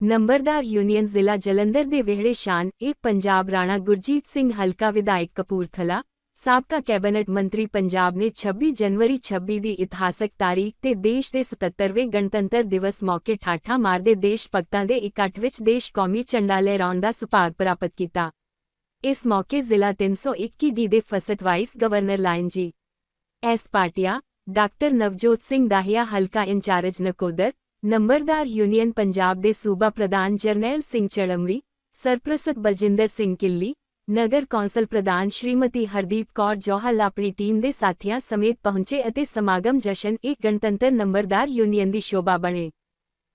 ਨੰਬਰਦਾਰ ਯੂਨੀਅਨ ਜ਼ਿਲ੍ਹਾ ਜਲੰਧਰ ਦੇ ਵਿਹੜੇ ਸ਼ਾਨ ਇਹ ਪੰਜਾਬ ਰਾਣਾ ਗੁਰਜੀਤ ਸਿੰਘ ਹਲਕਾ ਵਿਧਾਇਕ ਕਪੂਰਥਲਾ, ਸਾਬਕਾ ਕੈਬਨਿਟ ਮੰਤਰੀ ਪੰਜਾਬ ਨੇ 26 ਜਨਵਰੀ 26 ਦੀ ਇਤਿਹਾਸਕ ਤਾਰੀਖ ਤੇ ਦੇਸ਼ ਦੇ 77ਵੇਂ ਗਣਤੰਤਰ ਦਿਵਸ ਮੌਕੇ ਠਾਠਾ ਮਾਰਦੇ ਦੇਸ਼ ਭਗਤਾਂ ਦੇ ਇਕੱਠ ਵਿੱਚ ਦੇਸ਼ ਕੌਮੀ ਝੰਡਾ ਲਹਿਰਾਉਣ ਦਾ ਸੁਭਾਗ ਪ੍ਰਾਪਤ ਕੀਤਾ। ਇਸ ਮੌਕੇ ਜ਼ਿਲ੍ਹਾ 321 ਡੀ ਦੇ first vice governor lion G S Patia, doctor Navjot Singh Dahiya ਹਲਕਾ ਇੰਚਾਰਜ ਨਕੋਦਰ ਨੰਬਰਦਾਰ ਯੂਨੀਅਨ ਪੰਜਾਬ ਦੇ ਸੂਬਾ ਪ੍ਰਧਾਨ ਜਰਨੈਲ ਸਿੰਘ ਚੜਮਰੀ, ਸਰਪ੍ਰਸਤ ਬਲਜਿੰਦਰ ਸਿੰਘ ਕਿੱਲੀ, ਨਗਰ ਕੌਂਸਲ ਪ੍ਰਧਾਨ ਸ਼੍ਰੀਮਤੀ ਹਰਦੀਪ ਕੌਰ ਜੋਹਲ ਆਪਣੀ ਟੀਮ ਦੇ ਸਾਥੀਆਂ ਸਮੇਤ ਪਹੁੰਚੇ ਅਤੇ ਸਮਾਗਮ ਜਸ਼ਨ ਇੱਕ ਗਣਤੰਤਰ ਨੰਬਰਦਾਰ ਯੂਨੀਅਨ ਦੀ ਸ਼ੋਭਾ ਬਣੇ।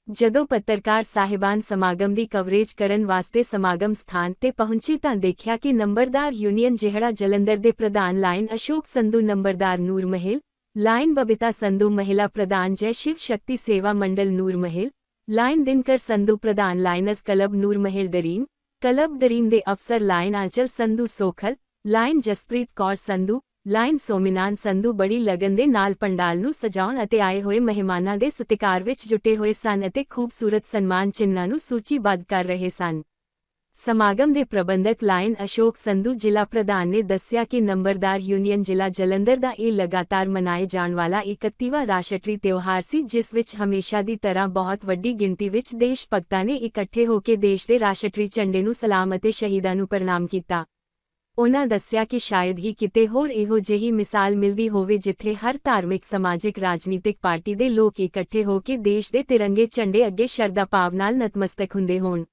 ਜਦੋਂ ਪੱਤਰਕਾਰ ਸਾਹਿਬਾਨ ਸਮਾਗਮ ਦੀ ਕਵਰੇਜ ਕਰਨ ਵਾਸਤੇ ਸਮਾਗਮ ਸਥਾਨ ਤੇ ਪਹੁੰਚੇ ਤਾਂ ਦੇਖਿਆ ਕਿ ਨੰਬਰਦਾਰ ਯੂਨੀਅਨ ਜਿਹੜਾ ਜਲੰਧਰ ਦੇ ਪ੍ਰਧਾਨ ਲਾਈਨ ਅਸ਼ੋਕ ਸੰਧੂ, ਨੰਬਰਦਾਰ ਨੂਰ ਮਹਿਲ ਲਾਈਨ ਬਬਿਤਾ ਸੰਧੂ ਮਹਿਲਾ ਪ੍ਰਧਾਨ ਜੈ ਸ਼ਿਵ ਸ਼ਕਤੀ ਸੇਵਾ ਮੰਡਲ ਨੂਰ ਮਹਿਲ ਲਾਈਨ ਦਿਨਕਰ ਸੰਧੂ ਪ੍ਰਧਾਨ ਲਾਈਨਸ ਕਲਬ ਨੂਰ ਮਹਿਲ ਦਰੀਨ ਕਲਬ ਦਰੀਨ ਦੇ ਅਫਸਰ lion Aanchal Sandhu ਸੋਖਲ lion Jaspreet Kaur Sandhu lion ਸੋਮਿਨਾਨ ਸੰਧੂ ਬੜੀ ਲਗਨ ਦੇ ਨਾਲ ਪੰਡਾਲ ਨੂੰ ਸਜਾਉਣ ਅਤੇ ਆਏ ਹੋਏ ਮਹਿਮਾਨਾਂ ਦੇ ਸਤਿਕਾਰ ਵਿੱਚ ਜੁਟੇ ਹੋਏ ਸਨ ਅਤੇ ਖੂਬਸੂਰਤ ਸਨਮਾਨ ਚਿੰਨ੍ਹਾਂ ਨੂੰ ਸੂਚੀਬੱਧ ਕਰ ਰਹੇ ਸਨ ਸਮਾਗਮ ਦੇ ਪ੍ਰਬੰਧਕ ਲਾਇਨ ਅਸ਼ੋਕ ਸੰਧੂ ਜ਼ਿਲ੍ਹਾ ਪ੍ਰਧਾਨ ਨੇ ਦੱਸਿਆ ਕਿ ਨੰਬਰਦਾਰ ਯੂਨੀਅਨ ਜ਼ਿਲ੍ਹਾ ਜਲੰਧਰ ਦਾ ਇਹ ਲਗਾਤਾਰ ਮਨਾਏ ਜਾਣ ਵਾਲਾ 31ਵਾਂ ਰਾਸ਼ਟਰੀ ਤਿਉਹਾਰ ਸੀ, ਜਿਸ ਵਿੱਚ ਹਮੇਸ਼ਾ ਦੀ ਤਰ੍ਹਾਂ ਬਹੁਤ ਵੱਡੀ ਗਿਣਤੀ ਵਿੱਚ ਦੇਸ਼ ਭਗਤਾਂ ਨੇ ਇਕੱਠੇ ਹੋ ਕੇ ਦੇਸ਼ ਦੇ ਰਾਸ਼ਟਰੀ ਝੰਡੇ ਨੂੰ ਸਲਾਮ ਅਤੇ ਸ਼ਹੀਦਾਂ ਨੂੰ ਪ੍ਰਣਾਮ ਕੀਤਾ। ਉਨ੍ਹਾਂ ਦੱਸਿਆ ਕਿ ਸ਼ਾਇਦ ਹੀ ਕਿਤੇ ਹੋਰ ਇਹੋ ਜਿਹੀ ਮਿਸਾਲ ਮਿਲਦੀ ਹੋਵੇ ਜਿੱਥੇ ਹਰ ਧਾਰਮਿਕ, ਸਮਾਜਿਕ, ਰਾਜਨੀਤਿਕ ਪਾਰਟੀ ਦੇ ਲੋਕ ਇਕੱਠੇ ਹੋ ਕੇ ਦੇਸ਼ ਦੇ ਤਿਰੰਗੇ ਝੰਡੇ ਅੱਗੇ ਸ਼ਰਧਾ ਭਾਵ ਨਾਲ ਨਤਮਸਤਕ ਹੁੰਦੇ ਹੋਣ।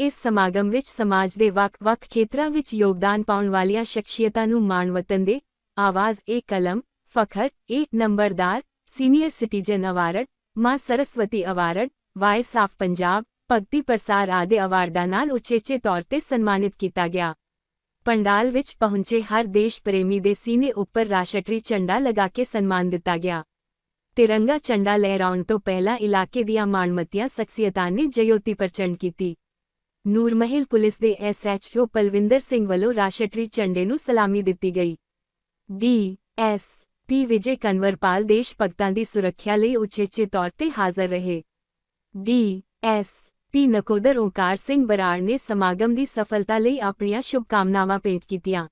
ਇਸ ਸਮਾਗਮ ਵਿੱਚ ਸਮਾਜ ਦੇ ਵੱਖ-ਵੱਖ ਖੇਤਰਾਂ ਵਿੱਚ ਯੋਗਦਾਨ ਪਾਉਣ ਵਾਲੀਆਂ ਸ਼ਖਸੀਅਤਾਂ ਨੂੰ ਮਾਣ ਵਤਨ ਦੇ ਆਵਾਜ਼ ਏ ਕਲਮ, ਫਖਰ ਏ ਨੰਬਰਦਾਰ, ਸੀਨੀਅਰ ਸਿਟੀਜ਼ਨ ਅਵਾਰਡ, ਮਾਂ Saraswati award voice of Punjab, ਭਗਤੀ ਪ੍ਰਸਾਰ ਆਦਿ ਅਵਾਰਡਾਂ ਨਾਲ ਉਚੇਚੇ ਤੌਰ ਤੇ ਸਨਮਾਨਿਤ ਕੀਤਾ ਗਿਆ। ਪੰਡਾਲ ਵਿੱਚ ਪਹੁੰਚੇ ਹਰ ਦੇਸ਼ ਪ੍ਰੇਮੀ ਦੇ ਸੀਨੇ ਉੱਪਰ ਰਾਸ਼ਟਰੀ ਝੰਡਾ ਲਗਾ ਕੇ ਸਨਮਾਨ ਦਿੱਤਾ ਗਿਆ। ਤਿਰੰਗਾ ਝੰਡਾ ਲਹਿਰਾਉਣ ਤੋਂ ਪਹਿਲਾਂ ਇਲਾਕੇ ਦੀਆਂ ਮਾਣਮੱਤੀਆਂ ਸ਼ਖਸੀਅਤਾਂ ਨੇ ਜਯੋਤੀ ਪ੍ਰਚੰਡ ਕੀਤੀ। ਨੂਰਮਹਿਲ ਪੁਲਿਸ ਦੇ ਐਸਐਚਓ ਪਲਵਿੰਦਰ ਸਿੰਘ ਵੱਲੋਂ ਰਾਸ਼ਟਰੀ ਝੰਡੇ ਨੂੰ ਸਲਾਮੀ ਦਿੱਤੀ ਗਈ। D S P Vijay Kanwarpal ਦੇਸ਼ ਭਗਤਾਂ ਦੀ ਸੁਰੱਖਿਆ ਲਈ ਉਚੇਚੇ ਤੌਰ ਤੇ ਹਾਜ਼ਰ ਰਹੇ। D S P Nakodar Onkar Singh Brar ਨੇ ਸਮਾਗਮ ਦੀ ਸਫਲਤਾ ਲਈ ਆਪਣੀਆਂ ਸ਼ੁਭਕਾਮਨਾਵਾਂ ਭੇਂਟ ਕੀਤੀਆਂ।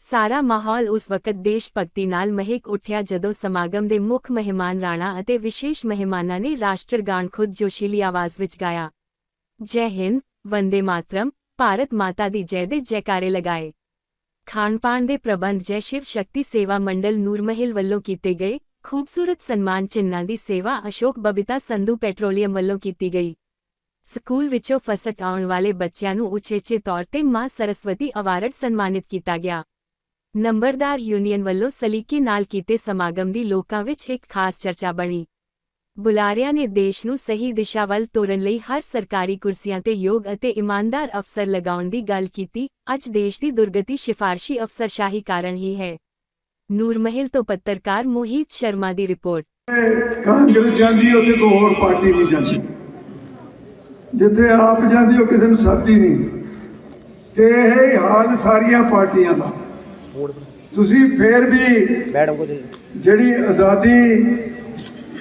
ਸਾਰਾ ਮਾਹੌਲ ਉਸ ਵਕਤ ਦੇਸ਼ ਭਗਤੀ ਨਾਲ ਮਹਿਕ ਉੱਠਿਆ ਜਦੋਂ ਸਮਾਗਮ ਦੇ ਮੁੱਖ ਮਹਿਮਾਨ ਰਾਣਾ ਅਤੇ ਵਿਸ਼ੇਸ਼ ਮਹਿਮਾਨਾਂ ਨੇ ਰਾਸ਼ਟਰ ਗਾਣ ਖੁਦ ਜੋਸ਼ੀਲੀ ਆਵਾਜ਼ ਵਿੱਚ ਗਾਇਆ। ਜੈ ਹਿੰਦ ਵੰਦੇ ਮਾਤਰਮ, ਭਾਰਤ ਮਾਤਾ ਦੀ ਜੈ ਦੇ ਜੈਕਾਰੇ ਲਗਾਏ। ਖਾਨਪਾਨ ਦੇ ਪ੍ਰਬੰਧ ਜੈ ਸ਼ਿਵ ਸ਼ਕਤੀ ਸੇਵਾ ਮੰਡਲ ਨੂਰਮਹਿਲ ਵੱਲੋਂ ਕੀਤੇ ਗਏ ਖੂਬਸੂਰਤ ਸਨਮਾਨ ਚਿੰਨ੍ਹਾਂ ਦੀ ਸੇਵਾ ਅਸ਼ੋਕ ਬਬਿਤਾ ਸੰਧੂ ਪੈਟਰੋਲੀਅਮ ਵੱਲੋਂ ਕੀਤੀ ਗਈ। ਸਕੂਲ ਵਿੱਚੋਂ ਫਸਟ ਆਉਣ ਵਾਲੇ ਬੱਚਿਆਂ ਨੂੰ ਉਚੇਚੇ ਤੌਰ ਤੇ ਮਾਂ ਸਰਸਵਤੀ ਅਵਾਰਡ ਸਨਮਾਨਿਤ ਕੀਤਾ ਗਿਆ। ਨੰਬਰਦਾਰ ਯੂਨੀਅਨ ਵੱਲੋਂ ਸਲੀਕੇ ਨਾਲ ਕੀਤੇ ਸਮਾਗਮ ਦੀ ਲੋਕਾਂ ਵਿੱਚ ਇੱਕ ਖਾਸ ਚਰਚਾ ਬਣੀ। ਬੁਲਾਰਿਆਂ ਨੇ ਦੇਸ਼ ਨੂੰ ਸਹੀ ਦਿਸ਼ਾ ਵੱਲ ਤੋਰਨ ਲਈ ਹਰ ਸਰਕਾਰੀ ਕੁਰਸੀਆਂ ਤੇ ਯੋਗ ਅਤੇ ਇਮਾਨਦਾਰ ਅਫਸਰ ਲਗਾਉਣ ਦੀ ਗੱਲ ਕੀਤੀ। ਅੱਜ ਦੇਸ਼ ਦੀ ਦੁਰਗਤੀ ਸਿਫਾਰਸ਼ੀ ਅਫਸਰਸ਼ਾਹੀ ਕਾਰਨ ਹੀ ਹੈ। ਨੂਰਮਹਿਲ ਤੋਂ ਪੱਤਰਕਾਰ ਮੋਹਿਤ ਸ਼ਰਮਾ ਦੀ ਰਿਪੋਰਟ। ਕਾਂਗਰਸ ਜਾਂਦੀ ਉੱਥੇ ਕੋਈ ਹੋਰ ਪਾਰਟੀ ਨਹੀਂ ਜਾਂਦੀ। ਜਿੱਥੇ ਆਪ ਜਾਂਦੀ ਉਹ ਕਿਸੇ ਨੂੰ ਸਾਥੀ ਨਹੀਂ। ਤੇ ਇਹ ਹੀ ਹਾਲ ਸਾਰੀਆਂ ਪਾਰਟੀਆਂ ਦਾ। ਤੁਸੀਂ ਫੇਰ ਵੀ ਮੈਡਮ ਕੋ ਦੇ ਜਿਹੜੀ ਆਜ਼ਾਦੀ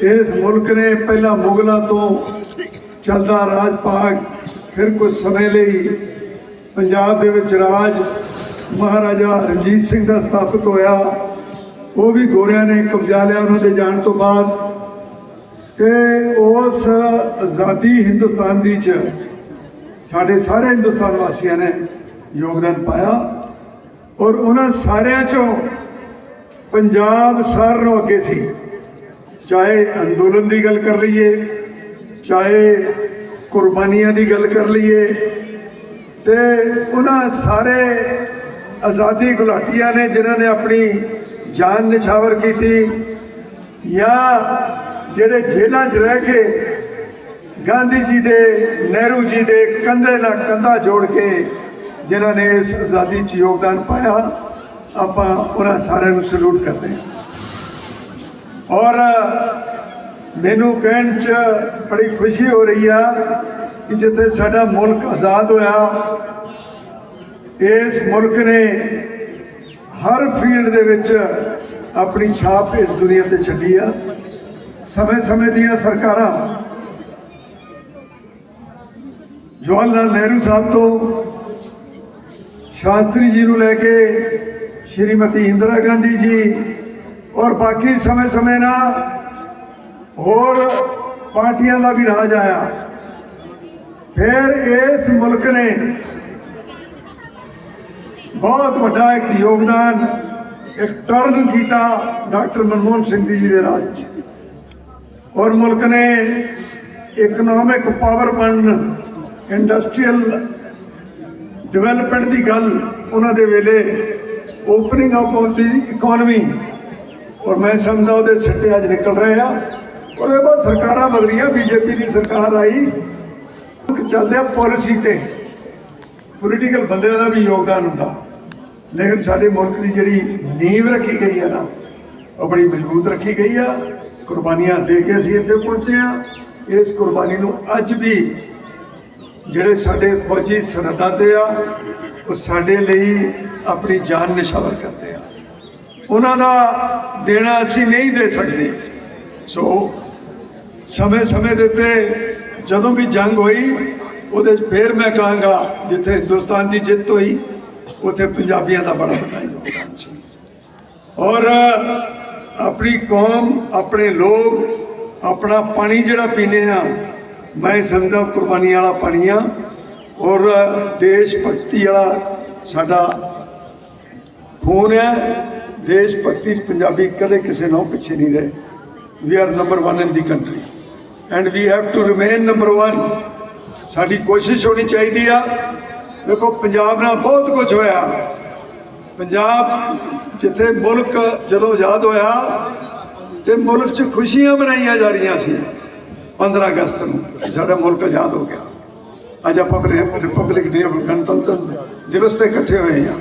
ਇਸ ਮੁਲਕ ਨੇ ਪਹਿਲਾਂ ਮੁਗਲਾਂ ਤੋਂ ਚੱਲਦਾ ਰਾਜ ਪਾਕ ਫਿਰ ਕੁਝ ਸਮੇਂ ਲਈ ਪੰਜਾਬ ਦੇ ਵਿੱਚ ਰਾਜ ਮਹਾਰਾਜਾ ਰਣਜੀਤ ਸਿੰਘ ਦਾ ਸਥਾਪਿਤ ਹੋਇਆ। ਉਹ ਵੀ ਗੋਰਿਆਂ ਨੇ ਕਬਜ਼ਾ ਲਿਆ ਉਹਨਾਂ ਦੇ ਜਾਣ ਤੋਂ ਬਾਅਦ। ਤੇ ਉਸ ਆਜ਼ਾਦੀ ਹਿੰਦੁਸਤਾਨ ਦੀ ਚ ਸਾਡੇ ਸਾਰੇ ਹਿੰਦੁਸਤਾਨ ਵਾਸੀਆਂ ਨੇ ਯੋਗਦਾਨ ਪਾਇਆ ਔਰ ਉਹਨਾਂ ਸਾਰਿਆਂ ਚੋਂ ਪੰਜਾਬ ਸਾਰਿਆਂ ਨੂੰ ਅੱਗੇ ਸੀ। ਚਾਹੇ ਅੰਦੋਲਨ ਦੀ ਗੱਲ ਕਰ ਲਈਏ, ਚਾਹੇ ਕੁਰਬਾਨੀਆਂ ਦੀ ਗੱਲ ਕਰ ਲਈਏ, ਤੇ ਉਹਨਾਂ ਸਾਰੇ ਆਜ਼ਾਦੀ ਗੁਲਾਟੀਆਂ ਨੇ ਜਿਨ੍ਹਾਂ ਨੇ ਆਪਣੀ ਜਾਨ ਨਿਛਾਵਰ ਕੀਤੀ, ਜਾਂ ਜਿਹੜੇ ਜੇਲ੍ਹਾਂ 'ਚ ਰਹਿ ਕੇ ਗਾਂਧੀ ਜੀ ਦੇ, ਨਹਿਰੂ ਜੀ ਦੇ ਕੰਧੇ ਨਾਲ ਕੰਧਾ ਜੋੜ ਕੇ ਜਿਨ੍ਹਾਂ ਨੇ ਇਸ ਆਜ਼ਾਦੀ 'ਚ ਯੋਗਦਾਨ ਪਾਇਆ, ਆਪਾਂ ਉਹਨਾਂ ਸਾਰਿਆਂ ਨੂੰ ਸਲੂਟ ਕਰਦੇ ਹਾਂ। ਔਰ ਮੈਨੂੰ ਕਹਿਣ 'ਚ ਬੜੀ ਖੁਸ਼ੀ ਹੋ ਰਹੀ ਆ ਕਿ ਜਿੱਥੇ ਸਾਡਾ ਮੁਲਕ ਆਜ਼ਾਦ ਹੋਇਆ, ਇਸ ਮੁਲਕ ਨੇ ਹਰ ਫੀਲਡ ਦੇ ਵਿੱਚ ਆਪਣੀ ਛਾਪ ਇਸ ਦੁਨੀਆ ਤੇ ਛੱਡੀ ਆ। ਸਮੇਂ ਸਮੇਂ ਦੀਆਂ ਸਰਕਾਰਾਂ ਜਵਾਹਰ ਲਾਲ ਨਹਿਰੂ ਸਾਹਿਬ ਤੋਂ ਸ਼ਾਸਤਰੀ ਜੀ ਨੂੰ ਲੈ ਕੇ ਸ਼੍ਰੀਮਤੀ ਇੰਦਰਾ ਗਾਂਧੀ ਜੀ ਔਰ ਬਾਕੀ ਸਮੇਂ-ਸਮੇਂ ਨਾਲ ਹੋਰ ਪਾਰਟੀਆਂ ਦਾ ਵੀ ਰਾਜ ਆਇਆ। ਫਿਰ ਇਸ ਮੁਲਕ ਨੇ ਬਹੁਤ ਵੱਡਾ ਇੱਕ ਯੋਗਦਾਨ, ਇੱਕ ਟਰਨ ਕੀਤਾ ਡਾਕਟਰ ਮਨਮੋਹਨ ਸਿੰਘ ਜੀ ਦੇ ਰਾਜ 'ਚ। ਔਰ ਮੁਲਕ ਨੇ ਇਕਨੋਮਿਕ ਪਾਵਰ ਬਣਨ ਇੰਡਸਟਰੀਅਲ ਡਿਵੈਲਪਮੈਂਟ ਦੀ ਗੱਲ ਉਹਨਾਂ ਦੇ ਵੇਲੇ ਓਪਨਿੰਗ ਅਪ ਆਫ ਦੀ ਇਕਨੋਮੀ ਔਰ ਮੈਂ ਸਮਝਦਾ ਉਹਦੇ ਸਿੱਟੇ ਅੱਜ ਨਿਕਲ ਰਹੇ ਆ। ਔਰ ਇਹ ਬਾਅਦ ਸਰਕਾਰਾਂ ਬਦਲੀਆਂ ਬੀਜੇਪੀ ਦੀ ਸਰਕਾਰ ਆਈ। ਚੱਲਦੇ ਆ ਪਾਲਿਸੀ ਤੇ। ਪੋਲੀਟੀਕਲ ਬੰਦਿਆਂ ਦਾ ਵੀ ਯੋਗਦਾਨ ਹੁੰਦਾ। ਲੇਕਿਨ ਸਾਡੇ ਮੁਲਕ ਦੀ ਜਿਹੜੀ ਨੀਂਵ ਰੱਖੀ ਗਈ ਹੈ ਨਾ, ਉਹ ਬੜੀ ਮਜ਼ਬੂਤ ਰੱਖੀ ਗਈ ਆ। ਕੁਰਬਾਨੀਆਂ ਦੇ ਕੇ ਅਸੀਂ ਇੱਥੇ ਪਹੁੰਚੇ ਆ। ਇਸ ਕੁਰਬਾਨੀ ਨੂੰ ਅੱਜ ਵੀ ਜਿਹੜੇ ਸਾਡੇ ਫੌਜੀ ਸਰਹੱਦਾਂ ਤੇ ਆ, ਉਹ ਸਾਡੇ ਲਈ ਆਪਣੀ ਜਾਨ ਨਿਸ਼ਾਵਰ ਕਰਦੇ ਉਹਨਾਂ ਦਾ ਦੇਣਾ ਅਸੀਂ ਨਹੀਂ ਦੇ ਸਕਦੇ। ਸੋ ਸਮੇਂ ਸਮੇਂ ਦੇ ਉੱਤੇ ਜਦੋਂ ਵੀ ਜੰਗ ਹੋਈ, ਉਹਦੇ 'ਚ ਫੇਰ ਮੈਂ ਕਹਾਂਗਾ, ਜਿੱਥੇ ਹਿੰਦੁਸਤਾਨ ਦੀ ਜਿੱਤ ਹੋਈ, ਉੱਥੇ ਪੰਜਾਬੀਆਂ ਦਾ ਬੜਾ ਵੱਡਾ ਯੋਗਦਾਨ ਸੀ। ਔਰ ਆਪਣੀ ਕੌਮ, ਆਪਣੇ ਲੋਕ, ਆਪਣਾ ਪਾਣੀ ਜਿਹੜਾ ਪੀਂਦੇ ਆ, ਮੈਂ ਸਮਝਦਾ ਕੁਰਬਾਨੀ ਵਾਲਾ ਪਾਣੀ ਆ। ਔਰ ਦੇਸ਼ ਭਗਤੀ ਵਾਲਾ ਸਾਡਾ ਖੂਨ ਹੈ ਦੇਸ਼ ਭਗਤੀ 'ਚ ਪੰਜਾਬੀ ਕਦੇ ਕਿਸੇ ਨਾਲੋਂ ਪਿੱਛੇ ਨਹੀਂ ਰਹੇ। We are number 1 in the country and we have to remain number 1 ਸਾਡੀ ਕੋਸ਼ਿਸ਼ ਹੋਣੀ ਚਾਹੀਦੀ ਆ। ਦੇਖੋ, ਪੰਜਾਬ ਨਾਲ ਬਹੁਤ ਕੁਝ ਹੋਇਆ। ਪੰਜਾਬ ਜਿੱਥੇ ਮੁਲਕ ਜਦੋਂ ਆਜ਼ਾਦ ਹੋਇਆ ਤੇ ਮੁਲਕ 'ਚ ਖੁਸ਼ੀਆਂ ਮਨਾਈਆਂ ਜਾ ਰਹੀਆਂ ਸੀ। 15 ਅਗਸਤ ਨੂੰ ਸਾਡਾ ਮੁਲਕ ਆਜ਼ਾਦ ਹੋ ਗਿਆ। ਅੱਜ ਆਪਾਂ ਰਿਪਬਲਿਕ ਡੇ ਗਣਤੰਤਰ ਦਿਵਸ ਤੇ ਇਕੱਠੇ ਹੋਏ ਆ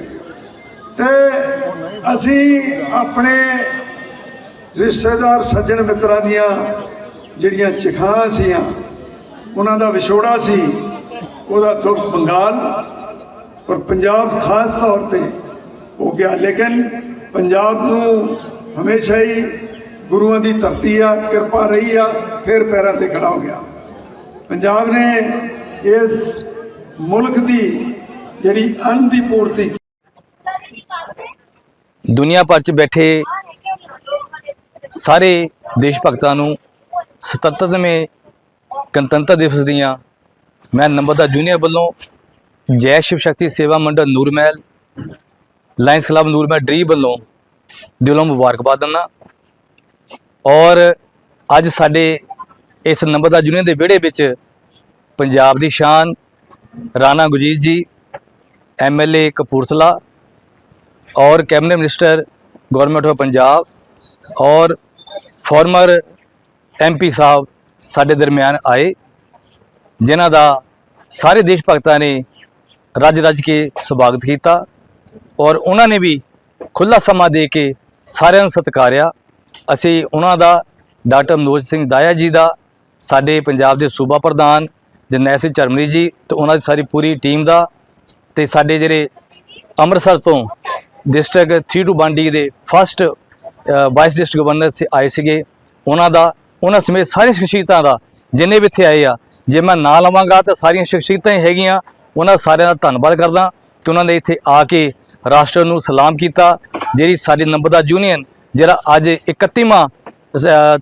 ਤੇ ਅਸੀਂ ਆਪਣੇ ਰਿਸ਼ਤੇਦਾਰ ਸੱਜਣ ਮਿੱਤਰਾਂ ਦੀਆਂ ਜਿਹੜੀਆਂ ਚਿਖਾਂ ਸੀਆਂ, ਉਹਨਾਂ ਦਾ ਵਿਛੋੜਾ ਸੀ, ਉਹਦਾ ਦੁੱਖ ਬੰਗਾਲ ਔਰ ਪੰਜਾਬ ਖਾਸ ਤੌਰ ਤੇ ਹੋ ਗਿਆ। ਲੇਕਿਨ ਪੰਜਾਬ ਨੂੰ ਹਮੇਸ਼ਾ ਹੀ ਗੁਰੂਆਂ ਦੀ ਧਰਤੀ ਆ, ਕਿਰਪਾ ਰਹੀ ਆ, ਫਿਰ ਪੈਰਾਂ ਤੇ ਖੜਾ ਹੋ ਗਿਆ। ਪੰਜਾਬ ਨੇ ਇਸ ਮੁਲਕ ਦੀ ਜਿਹੜੀ ਅੰਨ ਦੀ ਪੂਰਤੀ ਦੁਨੀਆ ਭਰ 'ਚ ਬੈਠੇ ਸਾਰੇ ਦੇਸ਼ ਭਗਤਾਂ ਨੂੰ 77ਵੇਂ ਗਣਤੰਤਰ ਦਿਵਸ ਦੀਆਂ ਮੈਂ ਨੰਬਰਦਾਰ ਜੂਨੀਅਰ ਵੱਲੋਂ ਜੈ ਸ਼ਿਵ ਸ਼ਕਤੀ ਸੇਵਾ ਮੰਡਲ ਨੂਰਮਹਿਲ, ਲਾਇੰਸ ਕਲੱਬ ਨੂਰਮਹਿਲ ਡਰੀ ਵੱਲੋਂ ਦਿਲੋਂ ਮੁਬਾਰਕਬਾਦ ਦਿੰਦਾ। ਔਰ ਅੱਜ ਸਾਡੇ ਇਸ ਨੰਬਰ ਦਾ ਜੂਨੀਅਰ ਦੇ ਵਿਹੜੇ ਵਿੱਚ ਪੰਜਾਬ ਦੀ ਸ਼ਾਨ, ਰਾਣਾ ਗੁਜੀਤ ਜੀ ਐਮਐਲਏ ਕਪੂਰਥਲਾ और cabinet minister government of Punjab और ਫਾਰਮਰ ਐਮਪੀ ਸਾਹਿਬ ਸਾਡੇ ਦਰਮਿਆਨ ਆਏ ਜਿਨ੍ਹਾਂ ਦਾ ਸਾਰੇ ਦੇਸ਼ ਭਗਤਾਂ ਨੇ ਰੱਜ ਰੱਜ ਕੇ ਸਵਾਗਤ ਕੀਤਾ ਔਰ ਉਹਨਾਂ ਨੇ ਵੀ ਖੁੱਲਾ ਸਮਾਂ ਦੇ ਕੇ ਸਾਰਿਆਂ ਨੂੰ ਸਤਿਕਾਰਿਆ ਅਸੀਂ ਉਹਨਾਂ ਦਾ ਡਾਕਟਰ ਮਨੋਜ ਸਿੰਘ ਦਾਇਆ ਜੀ ਦਾ ਸਾਡੇ ਪੰਜਾਬ ਦੇ ਸੂਬਾ ਪ੍ਰਧਾਨ ਜਰਨੈਲ ਸਿੰਘ ਚਰਮਨੀ ਜੀ ਤੇ ਉਹਨਾਂ ਦੀ ਸਾਰੀ ਪੂਰੀ ਟੀਮ ਦਾ ਤੇ ਸਾਡੇ ਜਿਹੜੇ ਅੰਮ੍ਰਿਤਸਰ ਤੋਂ ਡਿਸਟ੍ਰਿਕਟ 3 ਟੂ ਬਾਂਡੀ ਦੇ ਫਸਟ ਵਾਈਸ ਡਿਸਟ੍ਰਿਕਟ ਗਵਰਨਰ ਸੇ ਆਏ ਸੀਗੇ। ਉਹਨਾਂ ਦਾ, ਉਹਨਾਂ ਸਮੇਤ ਸਾਰੀਆਂ ਸ਼ਖਸੀਅਤਾਂ ਦਾ ਜਿੰਨੇ ਵੀ ਇੱਥੇ ਆਏ ਆ, ਜੇ ਮੈਂ ਨਾਂ ਲਵਾਂਗਾ ਤਾਂ ਸਾਰੀਆਂ ਸ਼ਖਸੀਅਤਾਂ ਹੀ ਹੈਗੀਆਂ। ਉਹਨਾਂ ਸਾਰਿਆਂ ਦਾ ਧੰਨਵਾਦ ਕਰਦਾ ਕਿ ਉਹਨਾਂ ਨੇ ਇੱਥੇ ਆ ਕੇ ਰਾਸ਼ਟਰ ਨੂੰ ਸਲਾਮ ਕੀਤਾ, ਜਿਹੜੀ ਸਾਡੀ ਨੰਬਰਦਾਰ ਯੂਨੀਅਨ ਜਿਹੜਾ ਅੱਜ 31ਵਾਂ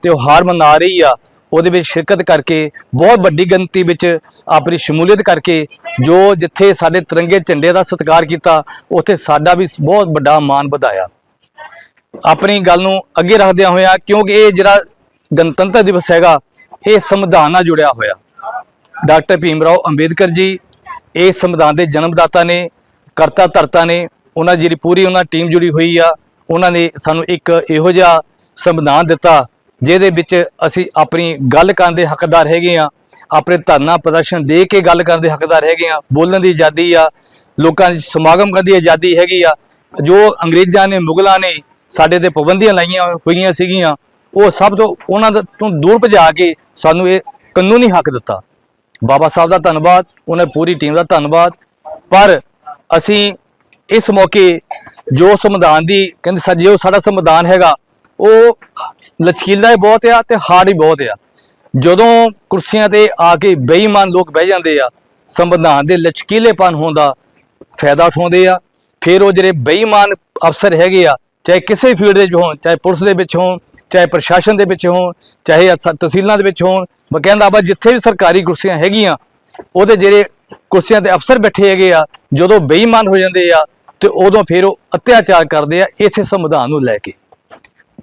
ਤਿਉਹਾਰ ਮਨਾ ਰਹੀ ਆ ਉਹਦੇ ਵਿੱਚ ਸ਼ਿਰਕਤ ਕਰਕੇ, ਬਹੁਤ ਵੱਡੀ ਗਿਣਤੀ ਵਿੱਚ ਆਪਣੀ ਸ਼ਮੂਲੀਅਤ ਕਰਕੇ, ਜੋ ਜਿੱਥੇ ਸਾਡੇ ਤਿਰੰਗੇ ਝੰਡੇ ਦਾ ਸਤਿਕਾਰ ਕੀਤਾ, ਉੱਥੇ ਸਾਡਾ ਵੀ ਬਹੁਤ ਵੱਡਾ ਮਾਣ ਵਧਾਇਆ। ਆਪਣੀ ਗੱਲ ਨੂੰ ਅੱਗੇ ਰੱਖਦਿਆਂ ਹੋਇਆ, ਕਿਉਂਕਿ ਇਹ ਜਿਹੜਾ ਗਣਤੰਤਰ ਦਿਵਸ ਹੈਗਾ, ਇਹ ਸੰਵਿਧਾਨ ਨਾਲ ਜੁੜਿਆ ਹੋਇਆ। ਡਾਕਟਰ ਭੀਮ ਰਾਓ ਅੰਬੇਦਕਰ ਜੀ, ਇਹ ਸੰਵਿਧਾਨ ਦੇ ਜਨਮਦਾਤਾ ਨੇ, ਕਰਤਾ ਧਰਤਾ ਨੇ, ਉਹਨਾਂ ਦੀ ਜਿਹੜੀ ਪੂਰੀ ਉਹਨਾਂ ਟੀਮ ਜੁੜੀ ਹੋਈ ਆ, ਉਹਨਾਂ ਨੇ ਸਾਨੂੰ ਇੱਕ ਇਹੋ ਜਿਹਾ ਸੰਵਿਧਾਨ ਦਿੱਤਾ ਜਿਹਦੇ ਵਿੱਚ ਅਸੀਂ ਆਪਣੀ ਗੱਲ ਕਰਨ ਦੇ ਹੱਕਦਾਰ ਹੈਗੇ ਆ ਆਪਣੇ ਧਰਨਾ ਪ੍ਰਦਰਸ਼ਨ ਦੇ ਕੇ ਗੱਲ ਕਰਨ ਦੇ ਹੱਕਦਾਰ ਹੈਗੇ ਆ ਬੋਲਣ ਦੀ ਆਜ਼ਾਦੀ ਆ, ਲੋਕਾਂ ਦੀ ਸਮਾਗਮ ਕਰਨ ਦੀ ਆਜ਼ਾਦੀ ਹੈਗੀ ਆ, ਜੋ ਅੰਗਰੇਜ਼ਾਂ ਨੇ, ਮੁਗਲਾਂ ਨੇ ਸਾਡੇ ਤੇ ਪਾਬੰਦੀਆਂ ਲਾਈਆਂ ਹੋਈਆਂ ਸੀਗੀਆਂ, ਉਹ ਸਭ ਤੋਂ ਉਹਨਾਂ ਤੋਂ ਦੂਰ ਭਜਾ ਕੇ ਸਾਨੂੰ ਇਹ ਕਾਨੂੰਨੀ ਹੱਕ ਦਿੱਤਾ। ਬਾਬਾ ਸਾਹਿਬ ਦਾ ਧੰਨਵਾਦ, ਉਹਨਾਂ ਪੂਰੀ ਟੀਮ ਦਾ ਧੰਨਵਾਦ, ਪਰ ਅਸੀਂ ਇਸ ਮੌਕੇ ਜੋ ਸੰਵਿਧਾਨ ਦੀ, ਕਹਿੰਦੇ ਸਾ ਜੋ ਸਾਡਾ ਸੰਵਿਧਾਨ ਹੈਗਾ, ਉਹ ਲਚਕੀਲਾ ਹੀ ਬਹੁਤ ਆ ਤੇ ਹਾਰਡ ਹੀ ਬਹੁਤ ਆ। ਜਦੋਂ ਕੁਰਸੀਆਂ ਤੇ ਆ ਕੇ ਬੇਈਮਾਨ ਲੋਕ ਬਹਿ ਜਾਂਦੇ ਆ, ਸੰਵਿਧਾਨ ਦੇ ਲਚਕੀਲੇਪਨ ਹੋਣ ਦਾ ਫਾਇਦਾ ਉਠਾਉਂਦੇ ਆ। ਫਿਰ ਉਹ ਜਿਹੜੇ ਬੇਈਮਾਨ ਅਫਸਰ ਹੈਗੇ ਆ, ਚਾਹੇ ਕਿਸੇ ਫੀਲਡ ਦੇ ਵਿੱਚ ਹੋਣ, ਚਾਹੇ ਪੁਲਿਸ ਦੇ ਵਿੱਚ ਹੋਣ, ਚਾਹੇ ਪ੍ਰਸ਼ਾਸਨ ਦੇ ਵਿੱਚ ਹੋਣ, ਚਾਹੇ ਤਹਿਸੀਲਾਂ ਦੇ ਵਿੱਚ ਹੋਣ, ਮੈਂ ਕਹਿੰਦਾ ਬਾ ਜਿੱਥੇ ਵੀ ਸਰਕਾਰੀ ਕੁਰਸੀਆਂ ਹੈਗੀਆਂ, ਉਹਦੇ ਜਿਹੜੇ ਕੁਰਸੀਆਂ ਤੇ ਅਫਸਰ ਬੈਠੇ ਹੈਗੇ ਆ, ਜਦੋਂ ਬੇਈਮਾਨ ਹੋ ਜਾਂਦੇ ਆ ਤੇ ਉਦੋਂ ਫਿਰ ਉਹ ਅਤਿਆਚਾਰ ਕਰਦੇ ਆ, ਇਸੇ ਸੰਵਿਧਾਨ ਨੂੰ ਲੈ ਕੇ।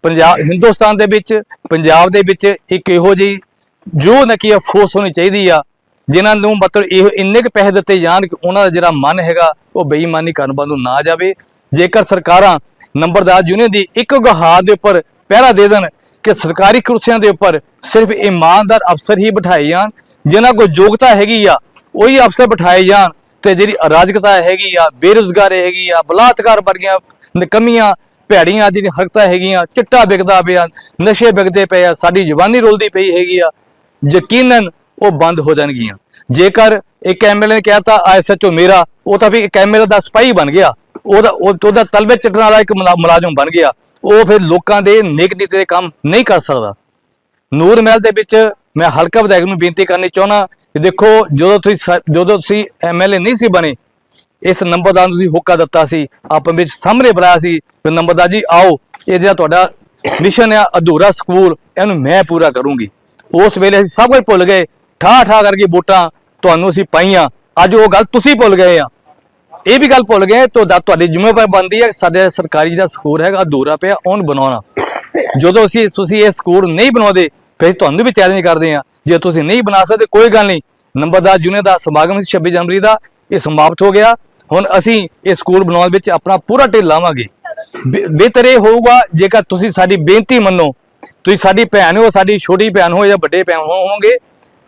ਪੰਜਾਬ, ਹਿੰਦੁਸਤਾਨ ਦੇ ਵਿੱਚ, ਪੰਜਾਬ ਦੇ ਵਿੱਚ ਇੱਕ ਇਹੋ ਜਿਹੀ ਜੋ ਨਕੀ ਫੋਰਸ ਹੋਣੀ ਚਾਹੀਦੀ ਆ, ਜਿਨ੍ਹਾਂ ਨੂੰ ਮਤਲਬ ਇਹ ਇੰਨੇ ਕੁ ਪੈਸੇ ਦਿੱਤੇ ਜਾਣ ਕਿ ਉਹਨਾਂ ਦਾ ਜਿਹੜਾ ਮਨ ਹੈਗਾ, ਉਹ ਬੇਈਮਾਨੀ ਕਰਨ ਵੱਲ ਨਾ ਜਾਵੇ। ਜੇਕਰ ਸਰਕਾਰਾਂ ਨੰਬਰਦਾਰ ਯੂਨੀਅਨ ਦੀ ਇੱਕ ਗਹਾਰ ਦੇ ਉੱਪਰ ਪਹਿਰਾ ਦੇ ਦੇਣ ਕਿ ਸਰਕਾਰੀ ਕੁਰਸੀਆਂ ਦੇ ਉੱਪਰ ਸਿਰਫ ਇਮਾਨਦਾਰ ਅਫਸਰ ਹੀ ਬਿਠਾਏ ਜਾਣ, ਜਿਨ੍ਹਾਂ ਕੋਲ ਯੋਗਤਾ ਹੈਗੀ ਆ, ਉਹੀ ਅਫਸਰ ਬਿਠਾਏ ਜਾਣ ਤੇ ਜਿਹੜੀ ਅਰਾਜਕਤਾ ਹੈਗੀ ਆ, ਬੇਰੁਜ਼ਗਾਰੀ ਹੈਗੀ ਆ, ਬਲਾਤਕਾਰ ਵਰਗੀਆਂ ਨਿਕਮੀਆਂ ਭੈੜੀਆਂ ਜਿਹੜੀਆਂ ਹਰਕਤਾਂ ਹੈਗੀਆਂ, ਚਿੱਟਾ ਵਿਕਦਾ ਪਿਆ, ਨਸ਼ੇ ਵਿਕਦੇ ਪਏ ਆ, ਸਾਡੀ ਜਵਾਨੀ ਰੁਲਦੀ ਪਈ ਹੈਗੀ ਆ, ਯਕੀਨਨ ਉਹ ਬੰਦ ਹੋ ਜਾਣਗੀਆਂ। ਜੇਕਰ ਇੱਕ ਐਮਐਲਏ ਨੇ ਕਹਿਤਾ ਐਸਐਚਓ ਮੇਰਾ, ਉਹ ਤਾਂ ਵੀ ਇੱਕ ਐਮਐਲਏ ਦਾ ਸਿਪਾਹੀ ਬਣ ਗਿਆ। ਉਹਦਾ ਉਹਦਾ ਤਲਵੇ ਚੱਟਣ ਵਾਲਾ ਇੱਕ ਮੁਲਾ- ਮੁਲਾਜ਼ਮ ਬਣ ਗਿਆ। ਉਹ ਫਿਰ ਲੋਕਾਂ ਦੇ ਨੇਕ ਨੀਤੀ ਦੇ ਕੰਮ ਨਹੀਂ ਕਰ ਸਕਦਾ। ਨੂਰ ਮਹਿਲ ਦੇ ਵਿੱਚ ਮੈਂ ਹਲਕਾ ਵਿਧਾਇਕ ਨੂੰ ਬੇਨਤੀ ਕਰਨੀ ਚਾਹੁੰਦਾ ਕਿ ਦੇਖੋ, ਜਦੋਂ ਤੁਸੀਂ ਸ- ਜਦੋਂ ਤੁਸੀਂ ਐਮਐਲਏ ਨਹੀਂ ਸੀ ਬਣੇ ਇਸ ਨੰਬਰਦਾਰ ਨੂੰ ਤੁਸੀਂ ਹੋਕਾ ਦਿੱਤਾ ਸੀ, ਆਪਾਂ ਵਿੱਚ ਸਾਹਮਣੇ ਬੁਲਾਇਆ ਸੀ ਕਿ ਨੰਬਰਦਾਰ ਜੀ ਆਓ, ਇਹ ਜਿਹੜਾ ਤੁਹਾਡਾ ਮਿਸ਼ਨ ਆ, ਅਧੂਰਾ ਸਕੂਲ, ਇਹਨੂੰ ਮੈਂ ਪੂਰਾ ਕਰੂੰਗੀ। ਉਸ ਵੇਲੇ ਅਸੀਂ ਸਭ ਕੁਝ ਭੁੱਲ ਗਏ ਠਾ ਠਾ ਕਰਕੇ ਵੋਟਾਂ ਤੁਹਾਨੂੰ ਅਸੀਂ ਪਾਈਆਂ, ਅੱਜ ਉਹ ਗੱਲ ਤੁਸੀਂ ਭੁੱਲ ਗਏ ਆ। ਇਹ ਵੀ ਗੱਲ ਭੁੱਲ ਗਏ, ਤੁਹਾਡਾ ਤੁਹਾਡੀ ਜ਼ਿੰਮੇਵਾਰੀ ਬਣਦੀ ਹੈ ਕਿ ਸਾਡੇ ਸਰਕਾਰੀ ਜਿਹੜਾ ਸਕੂਲ ਹੈਗਾ, ਅਧੂਰਾ ਪਿਆ, ਉਹਨੂੰ ਬਣਾਉਣਾ। ਜਦੋਂ ਅਸੀਂ, ਤੁਸੀਂ ਇਹ ਸਕੂਲ ਨਹੀਂ ਬਣਾਉਂਦੇ, ਫਿਰ ਅਸੀਂ ਤੁਹਾਨੂੰ ਵੀ ਚੈਲੰਜ ਕਰਦੇ ਆ, ਜੇ ਤੁਸੀਂ ਨਹੀਂ ਬਣਾ ਸਕਦੇ, ਕੋਈ ਗੱਲ ਨਹੀਂ। ਨੰਬਰਦਾਰ ਜੂਨੀਅਰ ਦਾ ਸਮਾਗਮ ਸੀ 26 ਜਨਵਰੀ ਦਾ, ਇਹ ਸਮਾਪਤ ਹੋ ਗਿਆ। ਹੁਣ ਅਸੀਂ ਇਹ ਸਕੂਲ ਬਣਾਉਣ ਵਿੱਚ ਆਪਣਾ ਪੂਰਾ ਢਿੱਲ ਲਾਵਾਂਗੇ। ਬਿ- ਬਿਹਤਰ ਇਹ ਹੋਊਗਾ, ਜੇਕਰ ਤੁਸੀਂ ਸਾਡੀ ਬੇਨਤੀ ਮੰਨੋ, ਤੁਸੀਂ ਸਾਡੀ ਭੈਣ ਹੋ, ਸਾਡੀ ਛੋਟੀ ਭੈਣ ਹੋ ਜਾਂ ਵੱਡੇ ਭੈਣ ਹੋ- ਹੋਵੋਗੇ,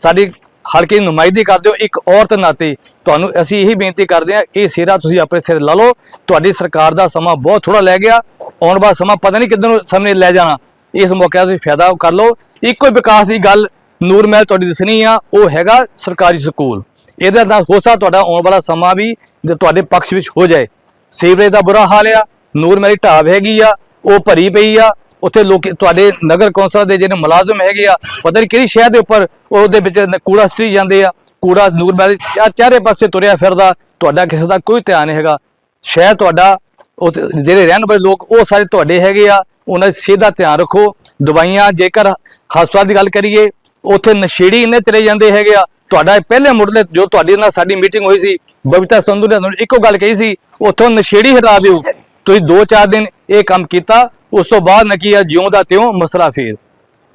ਸਾਡੀ ਹਲਕੇ ਦੀ ਨੁਮਾਇੰਦਗੀ ਕਰਦੇ ਹੋ, ਇੱਕ ਔਰਤ ਨਾਤੇ ਤੁਹਾਨੂੰ ਅਸੀਂ ਇਹੀ ਬੇਨਤੀ ਕਰਦੇ ਹਾਂ, ਇਹ ਸਿਰਾ ਤੁਸੀਂ ਆਪਣੇ ਸਿਰ ਲਾ ਲਓ। ਤੁਹਾਡੀ ਸਰਕਾਰ ਦਾ ਸਮਾਂ ਬਹੁਤ ਥੋੜਾ ਲੈ ਗਿਆ, ਆਉਣ ਵਾਲਾ ਸਮਾਂ ਪਤਾ ਨਹੀਂ ਕਿੱਧਰ ਨੂੰ ਸਾਹਮਣੇ ਲੈ ਜਾਣਾ। ਇਸ ਮੌਕੇ ਤੁਸੀਂ ਫਾਇਦਾ ਕਰ ਲਓ। ਇੱਕੋ ਹੀ ਵਿਕਾਸ ਦੀ ਗੱਲ ਨੂਰ ਮਹਿਲ ਤੁਹਾਡੀ ਦੱਸਣੀ ਆ, ਉਹ ਹੈਗਾ ਸਰਕਾਰੀ ਸਕੂਲ। ਇਹਦੇ ਨਾਲ ਹੋ ਸਕਦਾ ਤੁਹਾਡਾ ਆਉਣ ਵਾਲਾ ਸਮਾਂ ਵੀ ਜੇ ਤੁਹਾਡੇ ਪੱਖ ਵਿੱਚ ਹੋ ਜਾਏ। ਸੀਵਰੇਜ ਦਾ ਬੁਰਾ ਹਾਲ ਆ, ਨੂਰ ਮੇਰੀ ਢਾਬ ਹੈਗੀ ਆ, ਉਹ ਭਰੀ ਪਈ ਆ, ਉੱਥੇ ਲੋਕ, ਤੁਹਾਡੇ ਨਗਰ ਕੌਂਸਲ ਦੇ ਜਿਹੜੇ ਮੁਲਾਜ਼ਮ ਹੈਗੇ ਆ, ਪਤਾ ਨਹੀਂ ਕਿਹੜੀ ਸ਼ਹਿਰ ਦੇ ਉੱਪਰ ਉਹਦੇ ਵਿੱਚ ਕੂੜਾ ਸਟਰੀ ਜਾਂਦੇ ਆ, ਕੂੜਾ ਨੂਰ ਮਹਿਲ ਦੇ ਚਾਰੇ ਪਾਸੇ ਤੁਰਿਆ ਫਿਰਦਾ, ਤੁਹਾਡਾ ਕਿਸੇ ਦਾ ਕੋਈ ਧਿਆਨ ਨਹੀਂ ਹੈਗਾ। ਸ਼ਹਿਰ ਤੁਹਾਡਾ ਉਹ ਜਿਹੜੇ ਰਹਿਣ ਵਾਲੇ ਲੋਕ, ਉਹ ਸਾਰੇ ਤੁਹਾਡੇ ਹੈਗੇ ਆ, ਉਹਨਾਂ ਦੀ ਸਿਹਤ ਦਾ ਧਿਆਨ ਰੱਖੋ। ਦਵਾਈਆਂ, ਜੇਕਰ ਹਸਪਤਾਲ ਦੀ ਗੱਲ ਕਰੀਏ ਉੱਥੇ ਨਸ਼ੇੜੀ ਇੰਨੇ ਚਲੇ ਜਾਂਦੇ ਹੈਗੇ ਆ। ਤੁਹਾਡਾ ਪਹਿਲੇ ਮੁੱਢਲੇ ਜੋ ਤੁਹਾਡੇ ਨਾਲ ਸਾਡੀ ਮੀਟਿੰਗ ਹੋਈ ਸੀ, ਬਬੀਤਾ ਸੰਧੂ ਨੇ ਤੁਹਾਨੂੰ ਇੱਕੋ ਗੱਲ ਕਹੀ ਸੀ, ਉੱਥੋਂ ਨਸ਼ੇੜੀ ਹਟਾ ਦਿਓ। ਤੁਸੀਂ 2-4 ਦਿਨ ਇਹ ਕੰਮ ਕੀਤਾ, ਉਸ ਤੋਂ ਬਾਅਦ ਨਕੀ ਆ, ਜਿਉਂ ਦਾ ਤਿਉਂ ਮਸਲਾ ਫੇਰ।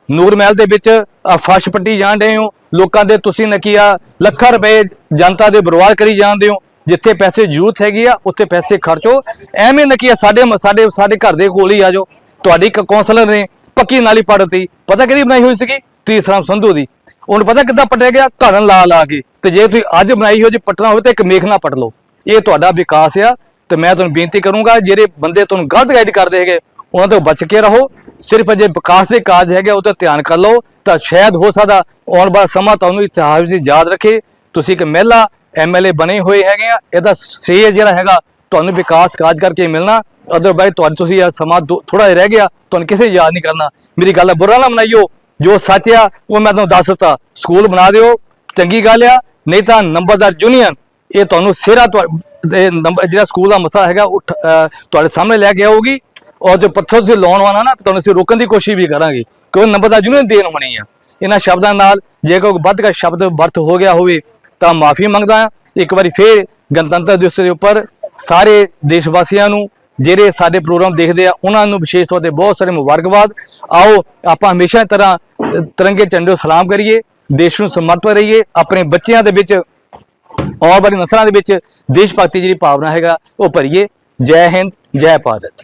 ਨੂਰ ਮਹਿਲ ਦੇ ਵਿੱਚ ਆਹ ਫਸ਼ ਪੱਟੀ ਜਾਣ ਰਹੇ ਹੋ। ਲੋਕਾਂ ਦੇ ਤੁਸੀਂ ਨਕੀਆ ਲੱਖਾਂ ਰੁਪਏ ਜਨਤਾ ਦੇ ਬਰਬਾਦ ਕਰੀ ਜਾਂਦੇ ਹੋ। ਜਿੱਥੇ ਪੈਸੇ ਜ਼ਰੂਰਤ ਹੈਗੀ ਆ, ਉੱਥੇ ਪੈਸੇ ਖਰਚੋ। ਐਵੇਂ ਨਕੀਆ ਸਾਡੇ ਸਾਡੇ ਸਾਡੇ ਘਰ ਦੇ ਕੋਲ ਹੀ ਆ ਜਾਓ। ਤੁਹਾਡੀ ਇੱਕ ਕਾਉਂਸਲਰ ਨੇ ਪੱਕੀ ਨਾਲੀ ਪੜਤੀ ਪਤਾ ਕਿਹਦੀ ਬਣਾਈ ਹੋਈ ਸੀਗੀ? ਤੀਸਰਾ ਸੰਧੂ ਦੀ। ਉਹਨੂੰ ਪਤਾ ਕਿੱਦਾਂ ਪਟਿਆ ਗਿਆ? ਘੜਨ ਲਾ ਲਾ ਕੇ। ਤੇ ਜੇ ਤੁਸੀਂ ਅੱਜ ਬਣਾਈ ਹੋ ਜੇ ਪਟਣਾ ਹੋਵੇ ਤਾਂ ਇੱਕ ਮੇਖਣਾ ਪਟ ਲਓ। ਇਹ ਤੁਹਾਡਾ ਵਿਕਾਸ ਆ ਤੇ ਮੈਂ ਤੁਹਾਨੂੰ ਬੇਨਤੀ ਕਰੂੰਗਾ, ਜਿਹੜੇ ਬੰਦੇ ਤੁਹਾਨੂੰ ਗਲਤ ਗਾਈਡ ਕਰਦੇ ਹੈਗੇ, ਉਹਨਾਂ ਤੋਂ ਬਚ ਕੇ ਰਹੋ। ਸਿਰਫ ਜੇ ਵਿਕਾਸ ਦੇ ਕਾਰਜ ਹੈਗੇ, ਉਹ ਤੇ ਧਿਆਨ ਕਰ ਲਓ। ਤਾਂ ਸ਼ਾਇਦ ਹੋ ਸਕਦਾ ਆਉਣ ਵਾਲਾ ਸਮਾਂ ਤੁਹਾਨੂੰ ਇਤਿਹਾਸ ਵਿੱਚ ਯਾਦ ਰੱਖੇ। ਤੁਸੀਂ ਇੱਕ ਮਹਿਲਾ ਐਮਐਲਏ ਬਣੇ ਹੋਏ ਹੈਗੇ ਆ। ਇਹਦਾ ਸ੍ਰੇय ਜਿਹੜਾ ਹੈਗਾ, ਤੁਹਾਨੂੰ ਵਿਕਾਸ ਕਾਰਜ ਕਰਕੇ ਮਿਲਣਾ। ਅਦਰਵਾਈਜ਼ ਤੁਹਾਡੇ ਤੁਸੀਂ ਇਹ ਸਮਾਂ ਥੋੜਾ ਜਿਹਾ ਰਹਿ ਗਿਆ। ਤੁਹਾਨੂੰ ਕਿਸੇ ਯਾਦ ਨਹੀਂ ਕਰਨਾ। ਮੇਰੀ ਗੱਲ ਦਾ ਬੁਰਾ ਨਾ ਮਨਾਈਓ। ਜੋ ਸੱਚ ਆ, ਉਹ ਮੈਂ ਤੁਹਾਨੂੰ ਦੱਸ ਦਿੱਤਾ। ਸਕੂਲ ਬਣਾ ਦਿਓ, ਚੰਗੀ ਗੱਲ ਆ, ਨਹੀਂ ਤਾਂ ਨੰਬਰਦਾਰ ਯੂਨੀਅਨ ਇਹ ਤੁਹਾਨੂੰ ਸਿਰਾ ਤੁਹਾਡੇ ਨੰਬਰ ਜਿਹੜਾ ਸਕੂਲ ਦਾ ਮਸਲਾ ਹੈਗਾ, ਉਹ ਤੁਹਾਡੇ ਸਾਹਮਣੇ ਲੈ ਕੇ ਆਊਗੀ। ਔਰ ਜੋ ਪੱਥਰ ਤੁਸੀਂ ਲਾਉਣ ਵਾਲਾ ਨਾ, ਤੁਹਾਨੂੰ ਅਸੀਂ ਰੋਕਣ ਦੀ ਕੋਸ਼ਿਸ਼ ਵੀ ਕਰਾਂਗੇ, ਕਿਉਂਕਿ ਨੰਬਰਦਾਰ ਯੂਨੀਅਨ ਦੇਣ ਹੋਣੀ ਆ। ਇਹਨਾਂ ਸ਼ਬਦਾਂ ਨਾਲ ਜੇ ਕੋਈ ਵੱਧ ਦਾ ਸ਼ਬਦ ਵਰਤ ਹੋ ਗਿਆ ਹੋਵੇ, ਤਾਂ ਮਾਫੀ ਮੰਗਦਾ ਹਾਂ ਇੱਕ ਵਾਰੀ ਫੇਰ ਗਣਤੰਤਰ ਦਿਵਸ ਦੇ ਉੱਪਰ ਸਾਰੇ ਦੇਸ਼ ਵਾਸੀਆਂ ਨੂੰ, ਜਿਹੜੇ ਸਾਡੇ ਪ੍ਰੋਗਰਾਮ ਦੇਖਦੇ ਆ, ਉਹਨਾਂ ਨੂੰ ਵਿਸ਼ੇਸ਼ ਤੌਰ ਤੇ ਬਹੁਤ ਸਾਰੇ ਮੁਬਾਰਕਬਾਦ। ਆਓ, ਆਪਾਂ ਹਮੇਸ਼ਾ ਤਰ੍ਹਾਂ ਤਿਰੰਗੇ ਝੰਡੇ ਨੂੰ ਸਲਾਮ ਕਰੀਏ ਦੇਸ਼ ਨੂੰ ਸਮਰਪਿਤ ਰਹੀਏ ਆਪਣੇ ਬੱਚਿਆਂ ਦੇ ਵਿੱਚ ਆਉਣ ਵਾਲੀ ਨਸਲਾਂ ਦੇ ਵਿੱਚ ਦੇਸ਼ ਭਗਤੀ ਜਿਹੜੀ ਭਾਵਨਾ ਹੈਗਾ ਉਹ ਭਰੀਏ ਜੈ ਹਿੰਦ ਜੈ ਭਾਰਤ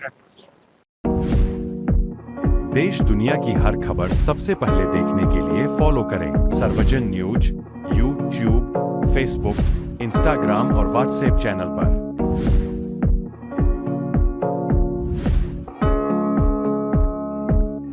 देश दुनिया की हर खबर सबसे पहले देखने के लिए फॉलो करें Sarvajan news YouTube Facebook Instagram और व्हाट्सएप चैनल पर